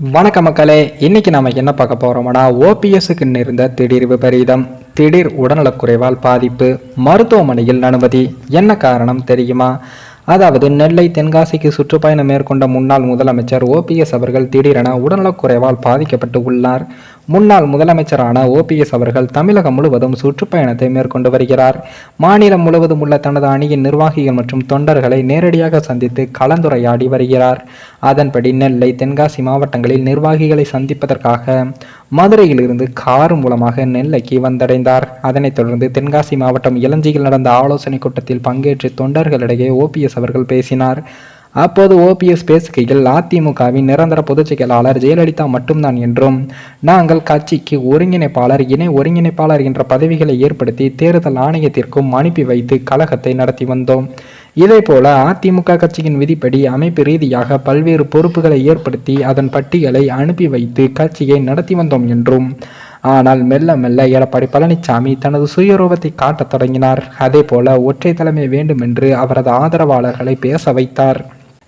வணக்க மக்களே இன்னைக்கு நாம என்ன பார்க்க போறோம்னா ஓபிஎஸ்க்கு இருந்த திடீர் விபரீதம் திடீர் உடல்நலக்குறைவால் பாதிப்பு மருத்துவமனையில் அனுமதி என்ன காரணம் தெரியுமா? அதாவது நெல்லை தென்காசிக்கு சுற்றுப்பயணம் மேற்கொண்ட முன்னாள் முதலமைச்சர் ஓபிஎஸ் அவர்கள் திடீரென உடல்நலக்குறைவால் பாதிக்கப்பட்டு உள்ளார். முன்னாள் முதலமைச்சரான ஓபிஎஸ் அவர்கள் தமிழகம் முழுவதும் சுற்றுப்பயணத்தை மேற்கொண்டு வருகிறார். மாநிலம் முழுவதும் உள்ள தனது அணியின் நிர்வாகிகள் மற்றும் தொண்டர்களை நேரடியாக சந்தித்து கலந்துரையாடி வருகிறார். அதன்படி நெல்லை தென்காசி மாவட்டங்களில் நிர்வாகிகளை சந்திப்பதற்காக மதுரையிலிருந்து கார் மூலமாக நெல்லைக்கு வந்தடைந்தார். அதனைத் தொடர்ந்து தென்காசி மாவட்டம் இளஞ்சியில் நடந்த ஆலோசனை கூட்டத்தில் பங்கேற்று தொண்டர்களிடையே ஓபிஎஸ் அவர்கள் பேசினார். அப்போது ஓபிஎஸ் பேசுகையில் அதிமுகவின் நிரந்தர பொதுச் செயலாளர் ஜெயலலிதா மட்டும்தான் என்றும் நாங்கள் கட்சிக்கு ஒருங்கிணைப்பாளர் இணை ஒருங்கிணைப்பாளர் என்ற பதவிகளை ஏற்படுத்தி தேர்தல் ஆணையத்திற்கும் அனுப்பி வைத்து கழகத்தை நடத்தி வந்தோம். இதேபோல அதிமுக கட்சியின் விதிப்படி அமைப்பு ரீதியாக பல்வேறு பொறுப்புகளை ஏற்படுத்தி அதன் பட்டியலை அனுப்பி வைத்து கட்சியை நடத்தி வந்தோம் என்றும் ஆனால் மெல்ல மெல்ல எடப்பாடி பழனிசாமி தனது சுயரூபத்தை காட்டத் தொடங்கினார். அதே போல ஒற்றை தலைமை வேண்டும் என்று அவரது ஆதரவாளர்களை பேச வைத்தார்.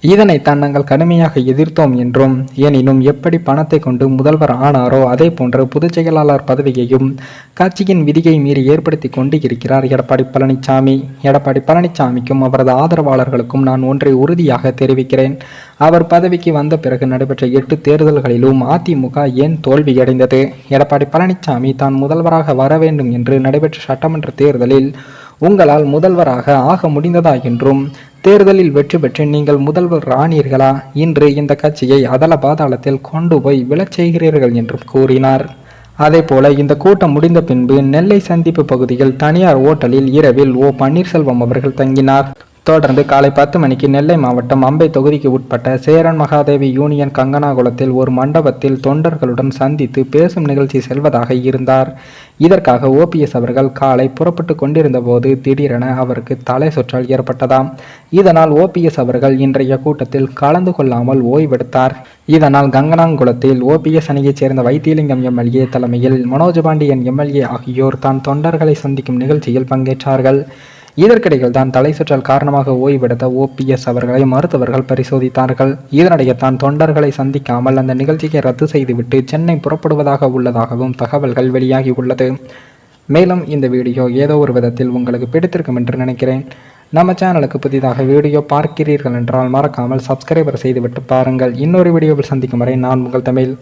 இதனைத்தான் நாங்கள் கடுமையாக எதிர்த்தோம் என்றும் எனினும் எப்படி பணத்தை கொண்டு முதல்வர் ஆனாரோ அதே போன்று பொதுச் செயலாளர் பதவியையும் கட்சியின் விதியை மீறி ஏற்படுத்தி கொண்டு இருக்கிறார் எடப்பாடி பழனிசாமி எடப்பாடி பழனிசாமிக்கும் அவரது ஆதரவாளர்களுக்கும் நான் ஒன்றை உறுதியாக தெரிவிக்கிறேன். அவர் பதவிக்கு வந்த பிறகு நடைபெற்ற எட்டு தேர்தல்களிலும் அதிமுக ஏன் தோல்வியடைந்தது? எடப்பாடி பழனிசாமி தான் முதல்வராக வர வேண்டும் என்று நடைபெற்ற சட்டமன்ற தேர்தலில் உங்களால் முதல்வராக ஆக முடிந்ததா என்றும் தேர்தலில் வெற்றி பெற்று நீங்கள் முதல்வர் ராணீர்களா இன்று இந்த கட்சியை அதல பாதாளத்தில் கொண்டு போய் விழச் செய்கிறீர்கள் என்றும் கூறினார். அதேபோல இந்த கூட்டம் முடிந்த பின்பு நெல்லை சந்திப்பு பகுதியில் தனியார் ஓட்டலில் இரவில் ஓ. பன்னீர்செல்வம் அவர்கள் தங்கினார். தொடர்ந்து காலை பத்து மணிக்கு நெல்லை மாவட்டம் அம்பை தொகுதிக்கு உட்பட்ட சேரன் மகாதேவி யூனியன் கங்கனாகுளத்தில் ஒரு மண்டபத்தில் தொண்டர்களுடன் சந்தித்து பேசும் நிகழ்ச்சி செல்வதாக இருந்தார். இதற்காக ஓபிஎஸ் அவர்கள் காலை புறப்பட்டு கொண்டிருந்த போது திடீரென அவருக்கு தலை சுற்றல் ஏற்பட்டதாம். இதனால் ஓபிஎஸ் அவர்கள் இன்றைய கூட்டத்தில் கலந்து கொள்ளாமல் ஓய்வெடுத்தார். இதனால் கங்கனாங்குளத்தில் ஓபிஎஸ் அணியைச் சேர்ந்த வைத்தியலிங்கம் எம்எல்ஏ தலைமையில் மனோஜ் பாண்டியன் எம்எல்ஏ ஆகியோர் தான் தொண்டர்களை சந்திக்கும் நிகழ்ச்சியில் பங்கேற்றார்கள். இதற்கிடையில் தான் தலை சுற்றல் காரணமாக ஓய்வெடுத்த ஓபிஎஸ் அவர்களை மருத்துவர்கள் பரிசோதித்தார்கள். இதனிடையே தான் தொண்டர்களை சந்திக்காமல் அந்த நிகழ்ச்சியை ரத்து செய்துவிட்டு சென்னை புறப்படுவதாக உள்ளதாகவும் தகவல்கள் வெளியாகி உள்ளது மேலும் இந்த வீடியோ ஏதோ ஒரு விதத்தில் உங்களுக்கு பிடித்திருக்கும் என்று நினைக்கிறேன். நம்ம சேனலுக்கு புதிதாக வீடியோ பார்க்கிறீர்கள் என்றால் மறக்காமல் சப்ஸ்கிரைபர் செய்துவிட்டு பாருங்கள். இன்னொரு வீடியோவில் சந்திக்கும் வரை நான் உங்கள் தமிழ்.